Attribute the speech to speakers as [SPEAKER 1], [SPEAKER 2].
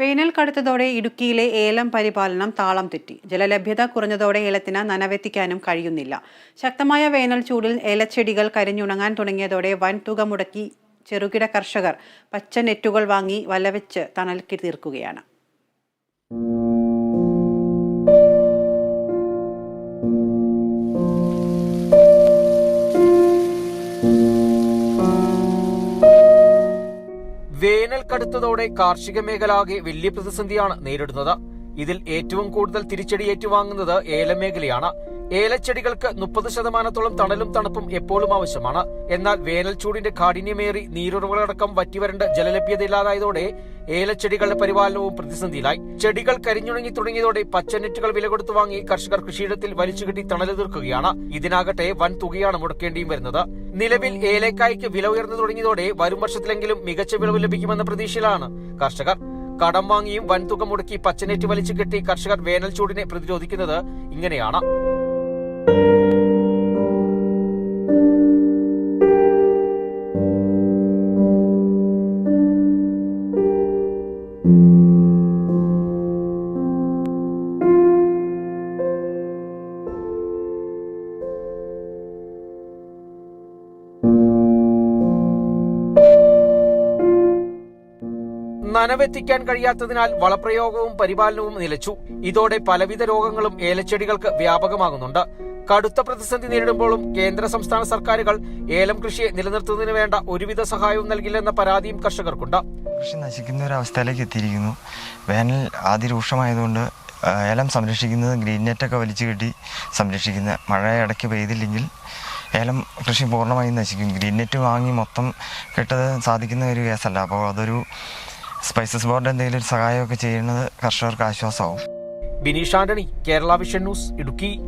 [SPEAKER 1] വേനൽ കടുത്തതോടെ ഇടുക്കിയിലെ ഏലം പരിപാലനം താളം തെറ്റി. ജലലഭ്യത കുറഞ്ഞതോടെ ഏലത്തിന് നനവെത്തിക്കാനും കഴിയുന്നില്ല. ശക്തമായ വേനൽ ചൂടിൽ ഏലച്ചെടികൾ കരിഞ്ഞുണങ്ങാൻ തുടങ്ങിയതോടെ വൻ തുക മുടക്കി ചെറുകിട കർഷകർ പച്ച നെറ്റുകൾ വാങ്ങി വലവെച്ച് തണൽക്കി തീർക്കുകയാണ്.
[SPEAKER 2] വേനൽ കടുത്തതോടെ കാർഷിക മേഖല ആകെ വലിയ പ്രതിസന്ധിയാണ് നേരിടുന്നത്. ഇതിൽ ഏറ്റവും കൂടുതൽ തിരിച്ചടി ഏറ്റുവാങ്ങുന്നത് ഏലമേഖലയാണ് ഏലച്ചെടികൾക്ക് മുപ്പത് ശതമാനത്തോളം തണലും തണുപ്പും എപ്പോഴും ആവശ്യമാണ്. എന്നാൽ വേനൽ ചൂടിന്റെ കാഠിന്യമേറി നീരുറവുകളടക്കം വറ്റിവരണ്ട് ജലലഭ്യതയില്ലാതായതോടെ ഏലച്ചെടികളുടെ പരിപാലനവും പ്രതിസന്ധിയിലായി. ചെടികൾ കരിഞ്ഞുണങ്ങി തുടങ്ങിയതോടെ പച്ചനെറ്റുകൾ വില കൊടുത്തു വാങ്ങി കർഷകർ കൃഷിയിടത്തിൽ വലിച്ചുകെട്ടി തണൽ തീർക്കുകയാണ്. ഇതിനാകട്ടെ വൻ തുകയാണ് മുടക്കേണ്ടിയും വരുന്നത്. നിലവിൽ ഏലക്കായ്ക്ക് വില ഉയർന്നു തുടങ്ങിയതോടെ വരും വർഷത്തിലെങ്കിലും മികച്ച വിളവ് ലഭിക്കുമെന്ന പ്രതീക്ഷയിലാണ് കർഷകർ. കടം വാങ്ങിയും വൻതുക മുടക്കി പച്ചനെറ്റ് വലിച്ചു കെട്ടി കർഷകർ വേനൽ ചൂടിനെ പ്രതിരോധിക്കുന്നത് ഇങ്ങനെയാണ്. നനവെത്തിക്കാൻ കഴിയാത്തതിനാൽ വളപ്രയോഗവും പരിപാലനവും നിലച്ചു. ഇതോടെ പലവിധ രോഗങ്ങളും ഏലച്ചെടികൾക്ക് വ്യാപകമാകുന്നുണ്ട്. കടുത്ത പ്രതിസന്ധി നേരിടുമ്പോഴും കേന്ദ്ര സംസ്ഥാന സർക്കാരുകൾ ഏലം കൃഷിയെ നിലനിർത്തുന്നതിന് വേണ്ട ഒരുവിധ സഹായവും നൽകില്ലെന്ന പരാതിയും കർഷകർക്കുണ്ട്.
[SPEAKER 3] കൃഷി നശിക്കുന്ന ഒരു അവസ്ഥയിലേക്ക് എത്തിയിരിക്കുന്നു. വേനൽ അതിരൂക്ഷമായതുകൊണ്ട് ഏലം സംരക്ഷിക്കുന്നത് ഗ്രീൻ നെറ്റൊക്കെ വലിച്ചു കെട്ടി സംരക്ഷിക്കുന്ന മഴ ഇടയ്ക്ക് പെയ്തില്ലെങ്കിൽ ഏലം കൃഷി പൂർണമായും നശിക്കും. ഗ്രീൻ നെറ്റ് വാങ്ങി മൊത്തം കെട്ടത് സാധിക്കുന്ന ഒരു കേസല്ല. അപ്പോൾ അതൊരു സ്പൈസസ് ബോർഡ് എന്തെങ്കിലും സഹായമൊക്കെ ചെയ്യുന്നത് കർഷകർക്ക് ആശ്വാസമാവും.
[SPEAKER 2] Bineesh Antony Kerala vision news Idukki.